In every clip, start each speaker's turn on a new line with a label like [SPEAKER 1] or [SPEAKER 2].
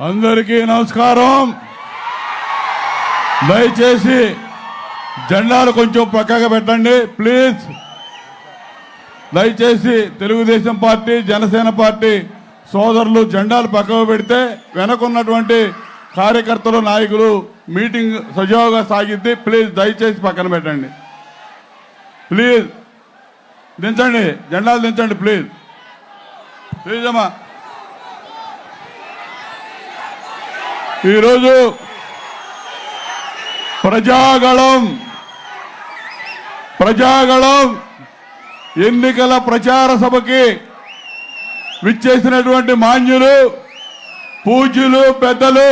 [SPEAKER 1] అందరికీ నమస్కారం. దయచేసి జెండాలు కొంచెం పక్కగా పెట్టండి ప్లీజ్. దయచేసి తెలుగుదేశం పార్టీ జనసేన పార్టీ సోదరులు జెండాలు పక్కకు పెడితే వెనకున్నటువంటి కార్యకర్తలు నాయకులు మీటింగ్ సజావుగా సాగిద్ది. ప్లీజ్ దయచేసి పక్కన పెట్టండి. ప్లీజ్. దించండి. జెండాలు దించండి ప్లీజ్. ప్లీజ్ అమ్మా. ఈరోజు ప్రజాగళం ప్రజాగళం ఎన్నికల ప్రచార సభకి విచ్చేసినటువంటి మాన్యులు పూజ్యులు పెద్దలు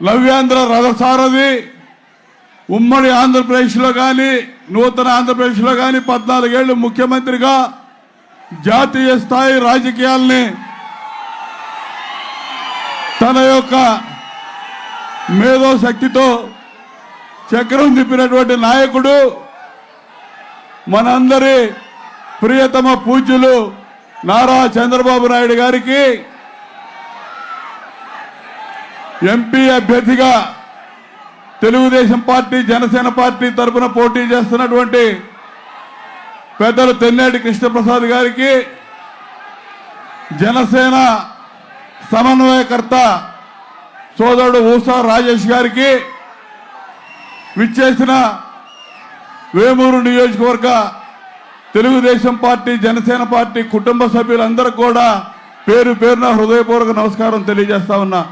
[SPEAKER 1] నవ్యాంధ్ర రథసారథి ఉమ్మడి ఆంధ్రప్రదేశ్లో కానీ నూతన ఆంధ్రప్రదేశ్లో కానీ పద్నాలుగేళ్ళు ముఖ్యమంత్రిగా జాతీయ స్థాయి రాజకీయాల్ని తన యొక్క మేధో శక్తితో చక్రం తిప్పినటువంటి నాయకుడు మనందరి ప్రియతమ పూజ్యులు నారా చంద్రబాబు నాయుడు గారికి ఎంపీ అభ్యర్థిగా తెలుగుదేశం పార్టీ జనసేన పార్టీ తరఫున పోటీ చేస్తున్నటువంటి పెద్దలు తెన్నేటి కృష్ణప్రసాద్ గారికి జనసేన సమన్వయకర్త సోదరుడు ఊసా రాజేష్ గారికి విచ్చేసిన వేమూరు నియోజకవర్గ తెలుగుదేశం పార్టీ జనసేన పార్టీ కుటుంబ సభ్యులందరూ కూడా పేరు పేరున హృదయపూర్వక నమస్కారం తెలియజేస్తా ఉన్నా.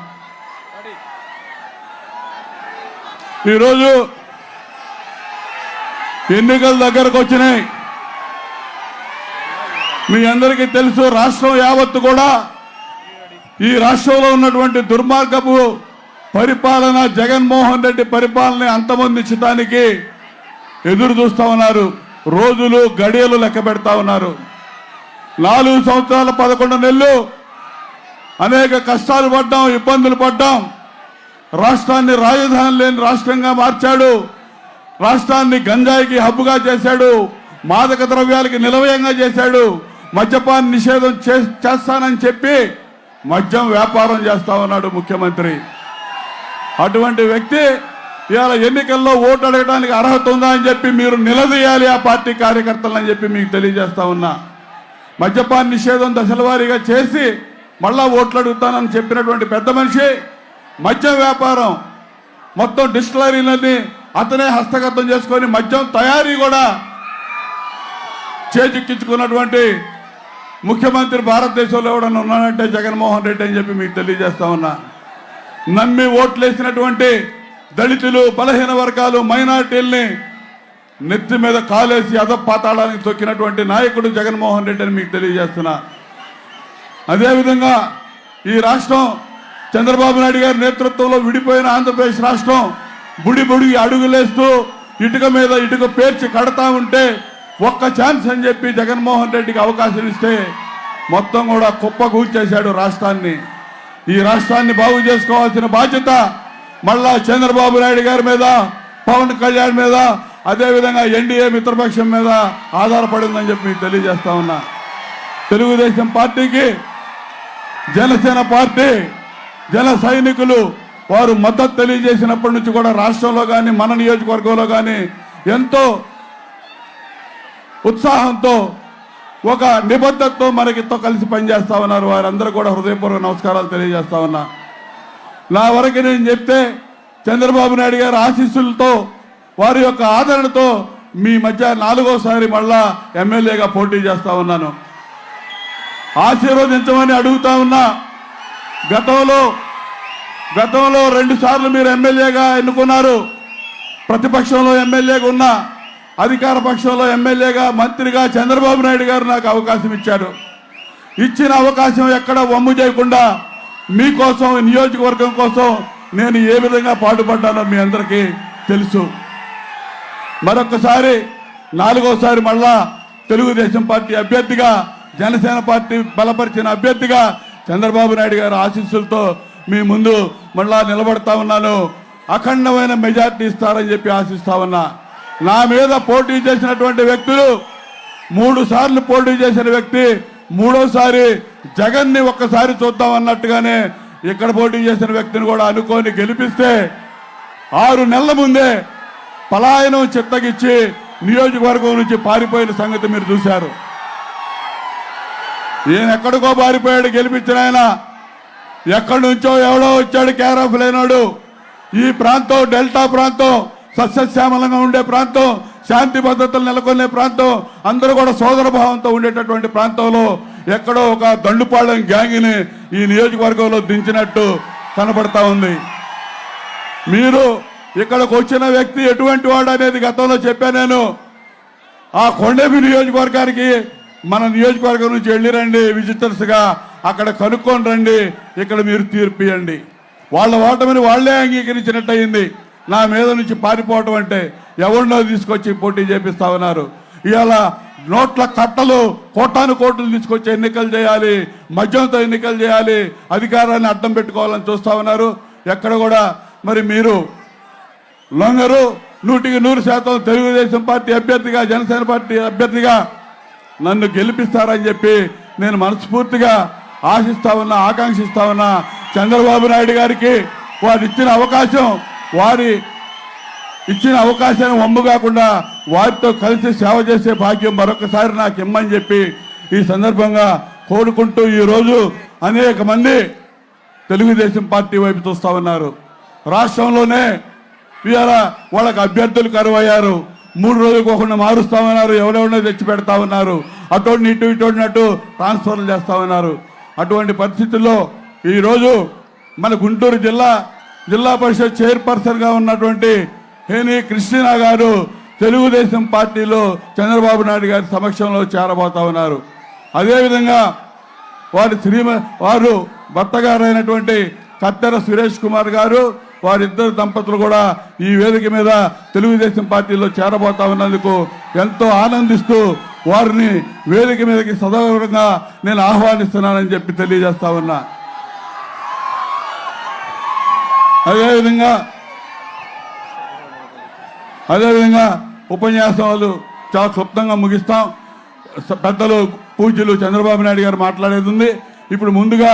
[SPEAKER 1] ఈరోజు ఎన్నికల దగ్గరకు వచ్చినాయి. మీ అందరికీ తెలుసు రాష్ట్రం యావత్తు కూడా ఈ రాష్ట్రంలో ఉన్నటువంటి దుర్మార్గపు పరిపాలన జగన్మోహన్ రెడ్డి పరిపాలన అంతమొందించడానికి ఎదురు చూస్తూ ఉన్నారు. రోజులు గడియలు లెక్క పెడతా ఉన్నారు. నాలుగు సంవత్సరాల పదకొండు నెలలు అనేక కష్టాలు పడ్డాం ఇబ్బందులు పడ్డాం. రాష్ట్రాన్ని రాజధాని లేని రాష్ట్రంగా మార్చాడు. రాష్ట్రాన్ని గంజాయికి హబ్బుగా చేశాడు. మాదక ద్రవ్యాలకి నిలవయంగా చేశాడు. మద్యపాన్ నిషేధం చే- చేస్తానని చెప్పి మద్యం వ్యాపారం చేస్తా ఉన్నాడు ముఖ్యమంత్రి. అటువంటి వ్యక్తి ఇవాళ ఎన్నికల్లో ఓటు అడగడానికి అర్హత ఉందా అని చెప్పి మీరు నిలదీయాలి ఆ పార్టీ కార్యకర్తలని చెప్పి మీకు తెలియజేస్తా ఉన్నా. మద్యపాన్ నిషేధం దశలవారీగా చేసి మళ్ళా ఓట్లు అడుగుతానని చెప్పినటువంటి పెద్ద మనిషి మద్యం వ్యాపారం మొత్తం డిస్టిలరీలన్నీ అతనే హస్తగతం చేసుకొని మద్యం తయారీ కూడా చేజిక్కించుకున్నటువంటి ముఖ్యమంత్రి భారతదేశంలో ఎవడన్నా ఉన్నానంటే జగన్మోహన్ రెడ్డి అని చెప్పి మీకు తెలియజేస్తా ఉన్నా. నమ్మి ఓట్లేసినటువంటి దళితులు బలహీన వర్గాలు మైనార్టీల్ని నెత్తి మీద కాలేసి అధపాతాళానికి తొక్కినటువంటి నాయకుడు జగన్మోహన్ రెడ్డి అని మీకు తెలియజేస్తున్నా. అదేవిధంగా ఈ రాష్ట్రం చంద్రబాబు నాయుడు గారి నేతృత్వంలో విడిపోయిన ఆంధ్రప్రదేశ్ రాష్ట్రం బుడి బుడి అడుగులేస్తూ ఇటుక మీద ఇటుక పేర్చి కడతా ఉంటే ఒక్క ఛాన్స్ అని చెప్పి జగన్మోహన్ రెడ్డికి అవకాశం ఇస్తే మొత్తం కూడా కుప్ప కూల్చేశాడు రాష్ట్రాన్ని. ఈ రాష్ట్రాన్ని బాగు చేసుకోవాల్సిన బాధ్యత మళ్ళా చంద్రబాబు నాయుడు గారి మీద పవన్ కళ్యాణ్ మీద అదేవిధంగా ఎన్డీఏ మిత్రపక్షం మీద ఆధారపడిందని చెప్పి మీకు తెలియజేస్తా ఉన్నా. తెలుగుదేశం పార్టీకి జనసేన పార్టీ జన సైనికులు వారు మద్దతు తెలియజేసినప్పటి నుంచి కూడా రాష్ట్రంలో కానీ మన నియోజకవర్గంలో కానీ ఎంతో ఉత్సాహంతో ఒక నిబద్ధతతో మనకితో కలిసి పనిచేస్తా ఉన్నారు. వారందరూ కూడా హృదయపూర్వక నమస్కారాలు తెలియజేస్తా ఉన్నా. నా వరకు నేను చెప్తే చంద్రబాబు నాయుడు గారి ఆశీస్సులతో వారి యొక్క ఆదరణతో మీ మధ్య నాలుగోసారి మళ్ళా ఎమ్మెల్యేగా పోటీ చేస్తా ఉన్నాను. ఆశీర్వదించమని అడుగుతా ఉన్నా. గతంలో గతంలో రెండు సార్లు మీరు ఎమ్మెల్యేగా ఎన్నుకున్నారు. ప్రతిపక్షంలో ఎమ్మెల్యేగా ఉన్నా. అధికార పక్షంలో ఎమ్మెల్యేగా మంత్రిగా చంద్రబాబు నాయుడు గారు నాకు అవకాశం ఇచ్చారు. ఇచ్చిన అవకాశం ఎక్కడ వమ్ము చేయకుండా మీకోసం నియోజకవర్గం కోసం నేను ఏ విధంగా పాటుపడ్డానో మీ అందరికీ తెలుసు. మరొకసారి నాలుగోసారి మళ్ళా తెలుగుదేశం పార్టీ అభ్యర్థిగా జనసేన పార్టీ బలపరిచిన అభ్యర్థిగా చంద్రబాబు నాయుడు గారి ఆశీస్సులతో మీ ముందు మళ్ళా నిలబడతా ఉన్నాను. అఖండమైన మెజార్టీ ఇస్తారని చెప్పి ఆశిస్తా ఉన్నా. నా మీద పోటీ చేసినటువంటి వ్యక్తులు మూడు సార్లు పోటీ చేసిన వ్యక్తి మూడోసారి జగన్ని ఒక్కసారి చూద్దాం అన్నట్టుగానే ఇక్కడ పోటీ చేసిన వ్యక్తిని కూడా అనుకొని గెలిపిస్తే ఆరు నెలల ముందే పలాయనం చిత్తగిచ్చి నియోజకవర్గం నుంచి పారిపోయిన సంగతి మీరు చూశారు. ఈయన ఎక్కడికో పారిపోయాడు గెలిపించిన ఆయన ఎక్కడి నుంచో ఎవడో వచ్చాడు కేరాఫ్ లేనాడు. ఈ ప్రాంతం డెల్టా ప్రాంతం సస్యశ్యామలంగా ఉండే ప్రాంతం శాంతి భద్రతలు నెలకొనే ప్రాంతం అందరూ కూడా సోదర భావంతో ఉండేటటువంటి ప్రాంతంలో ఎక్కడో ఒక దండుపాళెం గ్యాంగ్ని ఈ నియోజకవర్గంలో దించినట్టు కనపడతా ఉంది. మీరు ఇక్కడికి వచ్చిన వ్యక్తి ఎటువంటి వాడు అనేది గతంలో చెప్పాను నేను. ఆ కొండేపి నియోజకవర్గానికి మన నియోజకవర్గం నుంచి వెళ్ళి రండి విజిటర్స్గా అక్కడ కనుక్కొని రండి ఇక్కడ మీరు తీర్పియండి. వాళ్ళ ఓటమిని వాళ్ళే అంగీకరించినట్టు అయింది నా మీద నుంచి పారిపోవటం అంటే ఎవరినో తీసుకొచ్చి పోటీ చేపిస్తా ఉన్నారు. ఇవాళ నోట్ల కట్టలు కోటాను కోట్లు తీసుకొచ్చి ఎన్నికలు చేయాలి మద్యంతో ఎన్నికలు చేయాలి అధికారాన్ని అడ్డం పెట్టుకోవాలని చూస్తా ఉన్నారు. ఎక్కడ కూడా మరి మీరు లొంగరు నూటికి నూరు శాతం తెలుగుదేశం పార్టీ అభ్యర్థిగా జనసేన పార్టీ అభ్యర్థిగా నన్ను గెలిపిస్తారని చెప్పి నేను మనస్ఫూర్తిగా ఆశిస్తా ఉన్నా ఆకాంక్షిస్తా ఉన్నా. చంద్రబాబు నాయుడు గారికి వారు ఇచ్చిన అవకాశం వారి ఇచ్చిన అవకాశాన్ని వమ్ము కాకుండా వారితో కలిసి సేవ చేసే భాగ్యం మరొకసారి నాకు ఇమ్మని చెప్పి ఈ సందర్భంగా కోరుకుంటూ ఈరోజు అనేక మంది తెలుగుదేశం పార్టీ వైపు చూస్తా ఉన్నారు. రాష్ట్రంలోనే ఇవాళ వాళ్ళకి అభ్యర్థులు కరువయ్యారు. మూడు రోజులకు ఒకరిని మారుస్తా ఉన్నారు. ఎవరెవరినో తెచ్చి పెడతా ఉన్నారు. అటువంటి ఇటు ఇటోడినట్టు ట్రాన్స్ఫర్లు చేస్తా ఉన్నారు. అటువంటి పరిస్థితుల్లో ఈరోజు మన గుంటూరు జిల్లా జిల్లా పరిషత్ చైర్పర్సన్గా ఉన్నటువంటి హేని కృష్ణ గారు తెలుగుదేశం పార్టీలో చంద్రబాబు నాయుడు గారి సమక్షంలో చేరబోతా ఉన్నారు. అదేవిధంగా వారి శ్రీమ వారు భర్త గారైనటువంటి కత్తెర సురేష్ కుమార్ గారు వారిద్దరు దంపతులు కూడా ఈ వేదిక మీద తెలుగుదేశం పార్టీలో చేరబోతా ఉన్నందుకు ఎంతో ఆనందిస్తూ వారిని వేదిక మీదకి సదౌరంగా నేను ఆహ్వానిస్తున్నానని చెప్పి తెలియజేస్తా ఉన్నా. అదేవిధంగా అదేవిధంగా ఉపన్యాసాలు చాలా క్లుప్తంగా ముగిస్తాం. పెద్దలు పూజ్యులు చంద్రబాబు నాయుడు గారు మాట్లాడేది ఉంది. ఇప్పుడు ముందుగా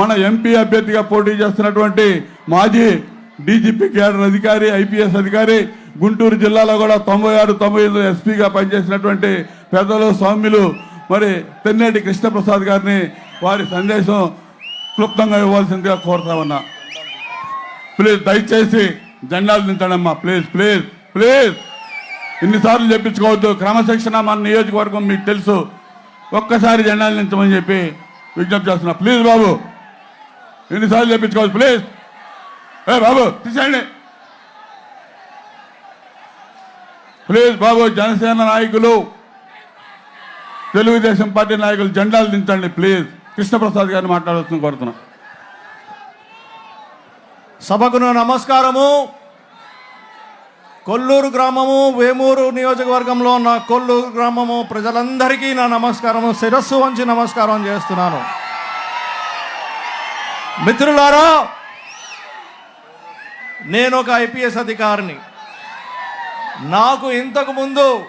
[SPEAKER 1] మన ఎంపీ అభ్యర్థిగా పోటీ చేస్తున్నటువంటి మాజీ డీజీపీ కేడర్ అధికారి ఐపీఎస్ అధికారి గుంటూరు జిల్లాలో కూడా తొంభై ఆరు తొంభై ఐదు ఎస్పీగా పనిచేసినటువంటి పెద్దలు సౌమ్యులు మరి తెన్నేటి కృష్ణప్రసాద్ గారిని వారి సందేశం క్లుప్తంగా ఇవ్వాల్సిందిగా కోరుతామన్నా ప్లీజ్ దయచేసి జెండాలు దించడమ్మా. Please please please. ఇన్నిసార్లు చెప్పించుకోవద్దు. క్రమశిక్షణ మన నియోజకవర్గం మీకు తెలుసు. ఒక్కసారి జెండాలు దించమని చెప్పి విజ్ఞప్తి చేస్తున్నా. ప్లీజ్ బాబు. ఎన్నిసార్లు చెప్పించుకోవచ్చు ప్లీజ్. ఏ బాబు తీసేయండి. ప్లీజ్ బాబు జనసేన నాయకులు తెలుగుదేశం పార్టీ నాయకులు జెండాలు దించండి. ప్లీజ్. కృష్ణప్రసాద్ గారిని మాట్లాడుతుంది కోరుతున్నాను
[SPEAKER 2] సభకును నమస్కారము. కొల్లూరు గ్రామము వేమూరు నియోజకవర్గంలో ఉన్న కొల్లూరు గ్రామము ప్రజలందరికీ నా నమస్కారము శిరస్సు వంచి నమస్కారం చేస్తున్నాను. మిత్రులారా నేను ఒక ఐపీఎస్ అధికారిని. నాకు ఇంతకు ముందు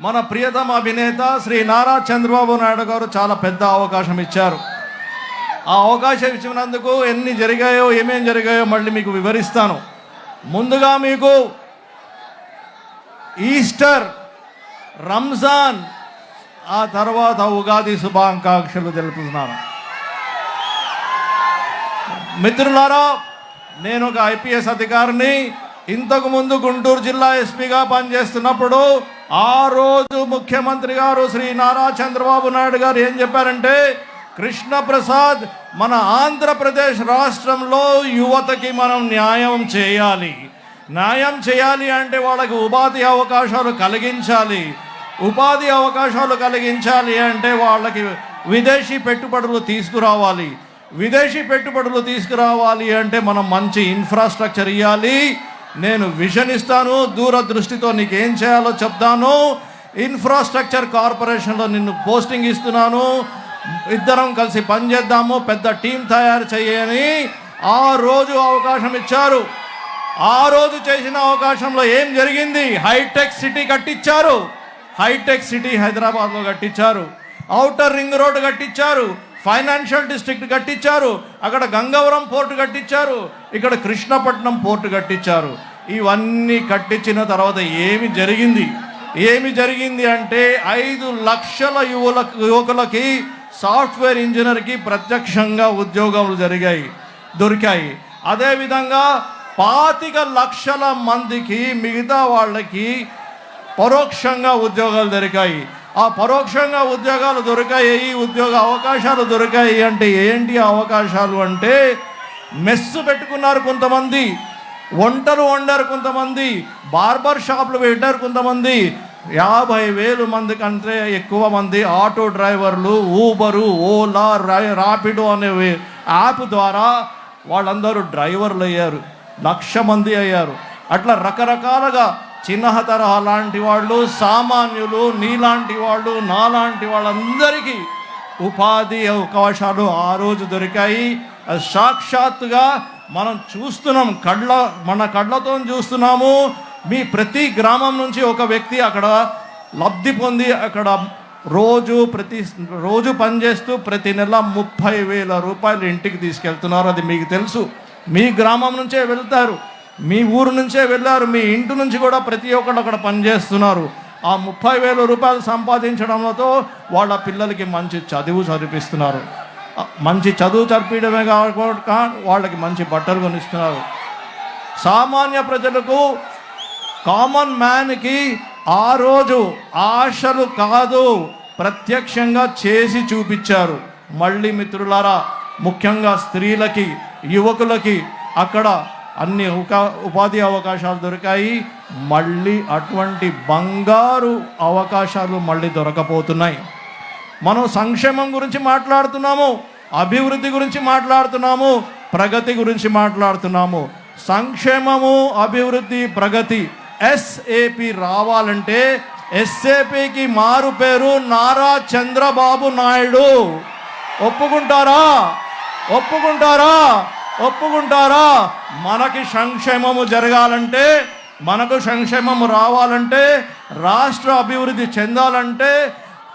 [SPEAKER 2] మన ప్రియతమ అభినేత శ్రీ నారా చంద్రబాబు నాయుడు గారు చాలా పెద్ద అవకాశం ఇచ్చారు. ఆ అవకాశం ఇచ్చినందుకు ఎన్ని జరిగాయో ఏమేం జరిగాయో మళ్ళీ మీకు వివరిస్తాను. ముందుగా మీకు ఈస్టర్ రంజాన్ ఆ తర్వాత ఉగాది శుభాకాంక్షలు తెలుపుతున్నాను. మిత్రులారా నేను ఒక ఐపీఎస్ అధికారిని. ఇంతకు ముందు గుంటూరు జిల్లా ఎస్పీగా పనిచేస్తున్నప్పుడు ఆ రోజు ముఖ్యమంత్రి గారు శ్రీ నారా చంద్రబాబు నాయుడు గారు ఏం చెప్పారంటే కృష్ణప్రసాద్ మన ఆంధ్రప్రదేశ్ రాష్ట్రంలో యువతకి మనం న్యాయం చేయాలి. న్యాయం చేయాలి అంటే వాళ్ళకి ఉపాధి అవకాశాలు కలిగించాలి. ఉపాధి అవకాశాలు కలిగించాలి అంటే వాళ్ళకి విదేశీ పెట్టుబడులు తీసుకురావాలి. విదేశీ పెట్టుబడులు తీసుకురావాలి అంటే మనం మంచి ఇన్ఫ్రాస్ట్రక్చర్ ఇవ్వాలి నేను విజన్ ఇస్తాను దూరదృష్టితో నీకు ఏం చేయాలో చెప్తాను. ఇన్ఫ్రాస్ట్రక్చర్ కార్పొరేషన్లో నిన్ను పోస్టింగ్ ఇస్తున్నాను. ఇద్దరం కలిసి పనిచేద్దాము పెద్ద టీం తయారు చేయని ఆ రోజు అవకాశం ఇచ్చారు. ఆ రోజు చేసిన అవకాశంలో ఏం జరిగింది? హైటెక్ సిటీ కట్టించారు హైటెక్ సిటీ హైదరాబాద్లో కట్టించారు ఔటర్ రింగ్ రోడ్ కట్టించారు ఫైనాన్షియల్ డిస్ట్రిక్ట్ కట్టించారు అక్కడ గంగవరం పోర్టు కట్టించారు ఇక్కడ కృష్ణపట్నం పోర్టు కట్టించారు ఇవన్నీ కట్టించిన తర్వాత ఏమి జరిగింది? ఏమి జరిగింది అంటే ఐదు లక్షల యువల యువకులకి సాఫ్ట్వేర్ ఇంజనీర్కి ప్రత్యక్షంగా ఉద్యోగాలు జరిగాయి దొరికాయి. అదేవిధంగా పాతిక లక్షల మందికి మిగతా వాళ్ళకి పరోక్షంగా ఉద్యోగాలు దొరికాయి. ఆ పరోక్షంగా ఉద్యోగాలు దొరికాయి ఉద్యోగ అవకాశాలు దొరికాయి అంటే ఏంటి అవకాశాలు అంటే మెస్సు పెట్టుకున్నారు కొంతమంది వంటలు వండారు కొంతమంది బార్బర్ షాపులు పెట్టారు కొంతమంది యాభై వేలు మంది కంటే ఎక్కువ మంది ఆటో డ్రైవర్లు ఊబరు ఓలా రా- రాపిడో అనే యాప్ ద్వారా వాళ్ళందరూ డ్రైవర్లు అయ్యారు. లక్ష మంది అయ్యారు. అట్లా రకరకాలుగా చిన్న తరహా లాంటి వాళ్ళు సామాన్యులు నీలాంటి వాళ్ళు నాలాంటి వాళ్ళందరికీ ఉపాధి అవకాశాలు ఆ రోజు దొరికాయి. సాక్షాత్తుగా మనం చూస్తున్నాం కళ్ళ మన కళ్ళతో చూస్తున్నాము. మీ ప్రతి గ్రామం నుంచి ఒక వ్యక్తి అక్కడ లబ్ధి పొంది అక్కడ రోజు ప్రతి రోజు పనిచేస్తూ ప్రతి నెల ముప్పై వేల రూపాయలు ఇంటికి తీసుకెళ్తున్నారు. అది మీకు తెలుసు. మీ గ్రామం నుంచే వెళ్తారు. మీ ఊరు నుంచే వెళ్ళారు మీ ఇంటి నుంచి కూడా ప్రతి ఒక్కరు అక్కడ పనిచేస్తున్నారు ఆ ముప్పై వేల రూపాయలు సంపాదించడంతో వాళ్ళ పిల్లలకి మంచి చదువు చదివిస్తున్నారు. మంచి చదువు చదివించడమే కాకుండా వాళ్ళకి మంచి బట్టలు కొనిస్తున్నారు. సామాన్య ప్రజలకు కామన్ మ్యాన్కి ఆ రోజు ఆశలు కాదు ప్రత్యక్షంగా చేసి చూపించారు. మళ్ళీ మిత్రులారా ముఖ్యంగా స్త్రీలకి యువకులకి అక్కడ అన్ని ఉపాధి అవకాశాలు దొరికాయి. మళ్ళీ అటువంటి బంగారు అవకాశాలు మళ్ళీ దొరకపోతున్నాయి. మనం సంక్షేమం గురించి మాట్లాడుతున్నాము అభివృద్ధి గురించి మాట్లాడుతున్నాము ప్రగతి గురించి మాట్లాడుతున్నాము. సంక్షేమము అభివృద్ధి ప్రగతి ఎస్ఏపి రావాలంటే ఎస్ఏపికి మారు పేరు నారా చంద్రబాబు నాయుడు. ఒప్పుకుంటారా? ఒప్పుకుంటారా? ఒప్పుకుంటారా? మనకి సంక్షేమము జరగాలంటే మనకు సంక్షేమం రావాలంటే రాష్ట్ర అభివృద్ధి చెందాలంటే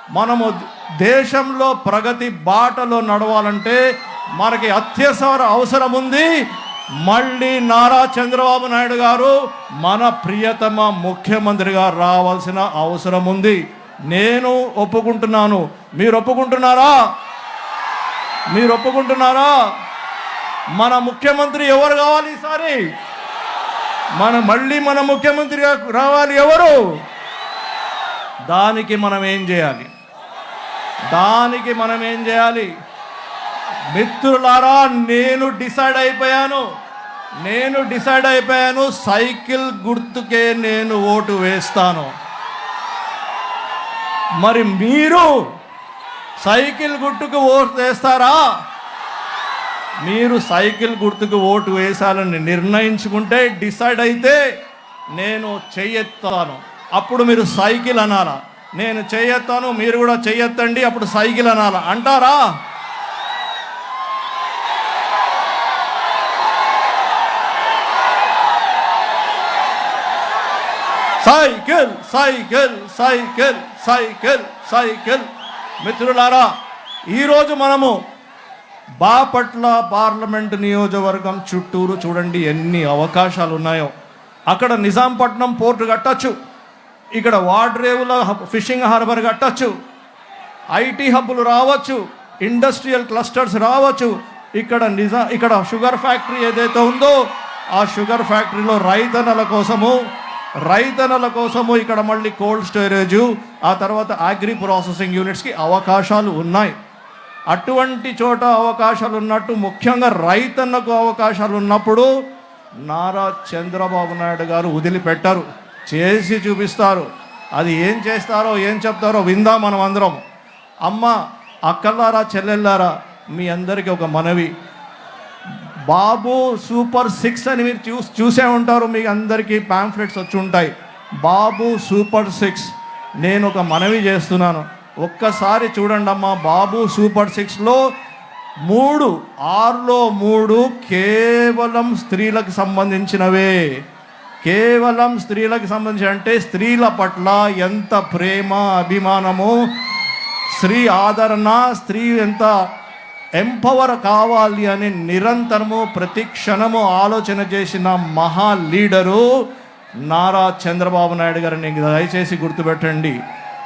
[SPEAKER 2] మనము దేశంలో ప్రగతి బాటలో నడవాలంటే మనకి అత్యవసర అవసరం ఉంది మళ్ళీ నారా చంద్రబాబు నాయుడు గారు మన ప్రియతమ ముఖ్యమంత్రిగా రావాల్సిన అవసరం ఉంది. నేను ఒప్పుకుంటున్నాను. మీరు ఒప్పుకుంటున్నారా? మీరు ఒప్పుకుంటున్నారా? మన ముఖ్యమంత్రి ఎవరు కావాలి ఈసారి? మన మళ్ళీ మన ముఖ్యమంత్రిగా రావాలి ఎవరు? దానికి మనం ఏం చేయాలి? దానికి మనం ఏం చేయాలి? మిత్రులారా నేను డిసైడ్ అయిపోయాను. నేను డిసైడ్ అయిపోయాను సైకిల్ గుర్తుకే నేను ఓటు వేస్తాను. మరి మీరు సైకిల్ గుర్తుకు ఓటు వేస్తారా? మీరు సైకిల్ గుర్తుకు ఓటు వేసాలని నిర్ణయించుకుంటే డిసైడ్ అయితే నేను చెయ్యెత్తాను. అప్పుడు మీరు సైకిల్ అనాలా? నేను చెయ్యెత్తాను మీరు కూడా చెయ్యెత్తండి అప్పుడు సైకిల్ అనాలా? అంటారా? Cycle cycle cycle cycle cycle మిత్రులారా ఈరోజు మనము బాపట్ల పార్లమెంట్ నియోజకవర్గం చుట్టూరు చూడండి ఎన్ని అవకాశాలు ఉన్నాయో అక్కడ నిజాంపట్నం పోర్టు కట్టచ్చు. ఇక్కడ వాడ్రేవుల ఫిషింగ్ హార్బర్ కట్టచ్చు. ఐటీ హబ్బులు రావచ్చు. ఇండస్ట్రియల్ క్లస్టర్స్ రావచ్చు. ఇక్కడ నిజా ఇక్కడ షుగర్ ఫ్యాక్టరీ ఏదైతే ఉందో ఆ షుగర్ ఫ్యాక్టరీలో రైతన్నల కోసము రైతన్నల కోసము ఇక్కడ మళ్ళీ కోల్డ్ స్టోరేజు ఆ తర్వాత అగ్రి ప్రాసెసింగ్ యూనిట్స్కి అవకాశాలు ఉన్నాయి. అటువంటి చోట అవకాశాలు ఉన్నట్టు ముఖ్యంగా రైతన్నకు అవకాశాలు ఉన్నప్పుడు నారా చంద్రబాబు నాయుడు గారు వదిలిపెట్టారు. చేసి చూపిస్తారు. అది ఏం చేస్తారో ఏం చెప్తారో విందాం మనం అందరం. అమ్మ అక్కలారా చెల్లెళ్ళారా మీ అందరికీ ఒక మనవి. బాబు సూపర్ సిక్స్ అని మీరు చూ చూసే ఉంటారు మీ అందరికీ పాంఫ్లెట్స్ వచ్చి ఉంటాయి. Babu super six. నేను ఒక మనవి చేస్తున్నాను. ఒక్కసారి చూడండి అమ్మా బాబు సూపర్ సిక్స్లో మూడు ఆరులో మూడు కేవలం స్త్రీలకు సంబంధించినవే. కేవలం స్త్రీలకు సంబంధించి అంటే స్త్రీల పట్ల ఎంత ప్రేమ అభిమానము స్త్రీ ఆదరణ స్త్రీ ఎంత ఎంపవర్ కావాలి అని నిరంతరము ప్రతి క్షణము ఆలోచన చేసిన మహా లీడరు నారా చంద్రబాబు నాయుడు గారిని దయచేసి గుర్తుపెట్టండి.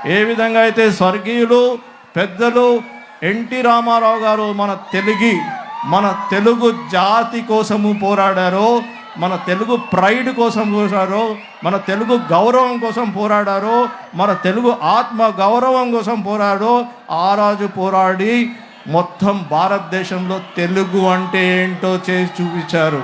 [SPEAKER 2] ఏ విధంగా అయితే స్వర్గీయులు పెద్దలు ఎన్టీ రామారావు గారు మన తెలుగు మన తెలుగు జాతి కోసము పోరాడారో మన తెలుగు ప్రైడ్ కోసం పోరాడారో మన తెలుగు గౌరవం కోసం పోరాడారో మన తెలుగు ఆత్మ గౌరవం కోసం పోరాడో ఆ రాజు పోరాడి మొత్తం భారతదేశంలో తెలుగు అంటే ఏంటో చేసి చూపించారు.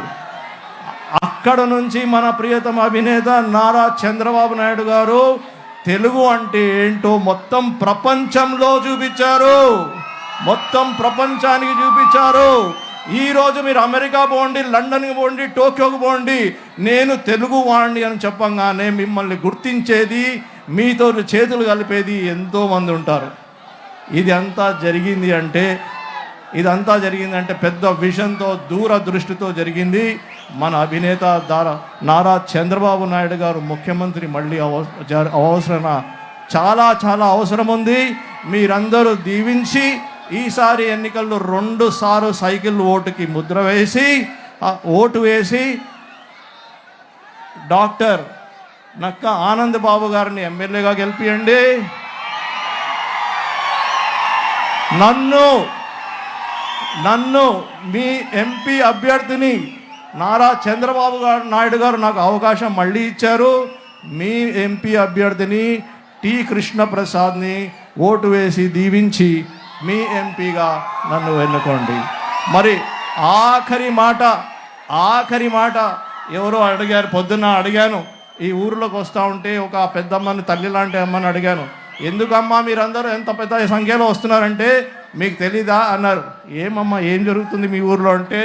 [SPEAKER 2] అక్కడ నుంచి మన ప్రియతమ అభినేత నారా చంద్రబాబు నాయుడు గారు తెలుగు అంటే ఏంటో మొత్తం ప్రపంచంలో చూపించారు. మొత్తం ప్రపంచానికి చూపించారు. ఈ రోజు మీరు అమెరికా పోండి లండన్కి పోండి టోక్యోకి పోండి నేను తెలుగు వాణ్ణి అని చెప్పంగానే మిమ్మల్ని గుర్తించేది మీతో చేతులు కలిపేది ఎంతోమంది ఉంటారు. ఇది అంతా జరిగింది అంటే ఇదంతా జరిగిందంటే పెద్ద విషన్తో దూరదృష్టితో జరిగింది. మన అభినేత దారా నారా చంద్రబాబు నాయుడు గారు ముఖ్యమంత్రి మళ్ళీ అవ జర- అవసరం చాలా చాలా అవసరం ఉంది. మీరందరూ దీవించి ఈసారి ఎన్నికల్లో రెండు సార్లు సైకిల్ ఓటుకి ముద్ర వేసి ఓటు వేసి డాక్టర్ నక్క ఆనంద్ బాబు గారిని ఎమ్మెల్యేగా గెలిపియండి. నన్ను నన్ను మీ ఎంపీ అభ్యర్థిని నారా చంద్రబాబు గారు నాయుడు గారు నాకు అవకాశం మళ్ళీ ఇచ్చారు. మీ ఎంపీ అభ్యర్థిని టి కృష్ణప్రసాద్ని ఓటు వేసి దీవించి మీ ఎంపీగా నన్ను ఎన్నుకోండి. మరి ఆఖరి మాట ఆఖరి మాట ఎవరో అడిగారు పొద్దున్న అడిగాను. ఈ ఊరిలోకి వస్తూ ఉంటే ఒక పెద్దమ్మని తల్లి లాంటి అమ్మని అడిగాను. ఎందుకమ్మా మీరందరూ ఎంత పెద్ద సంఖ్యలో వస్తున్నారంటే మీకు తెలీదా అన్నారు. ఏమమ్మా ఏం జరుగుతుంది మీ ఊర్లో అంటే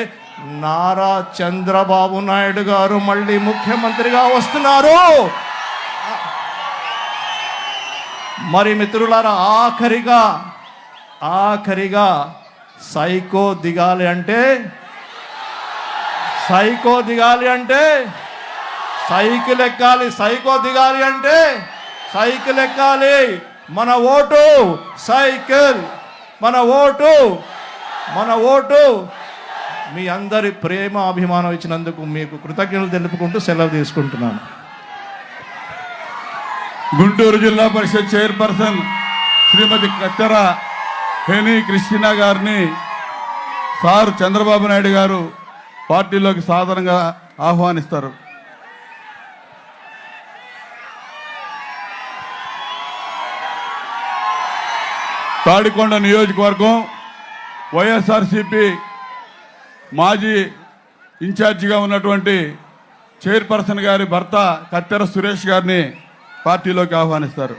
[SPEAKER 2] నారా చంద్రబాబు నాయుడు గారు మళ్ళీ ముఖ్యమంత్రిగా వస్తున్నారు. మరి మిత్రులారా ఆఖరిగా ఆఖరిగా సైకో దిగాలి అంటే సైకో దిగాలి అంటే సైకిల్ ఎక్కాలి సైకో దిగాలి అంటే సైకిల్ ఎక్కాలి. మన ఓటు సైకిల్. మన ఓటు మన ఓటు. మీ అందరి ప్రేమ అభిమానం ఇచ్చినందుకు మీకు కృతజ్ఞతలు తెలుపుకుంటూ సెలవు తీసుకుంటున్నాను.
[SPEAKER 1] గుంటూరు జిల్లా parishad chairperson Shrimati Kattera Heni Christina గారిని సార్ చంద్రబాబు నాయుడు గారు పార్టీలోకి సాధారణంగా ఆహ్వానిస్తారు. తాడికొండ నియోజకవర్గం వైఎస్ఆర్సిపి మాజీ ఇన్ఛార్జిగా ఉన్నటువంటి చైర్పర్సన్ గారి భర్త కత్తెర సురేష్ గారిని పార్టీలోకి ఆహ్వానిస్తారు.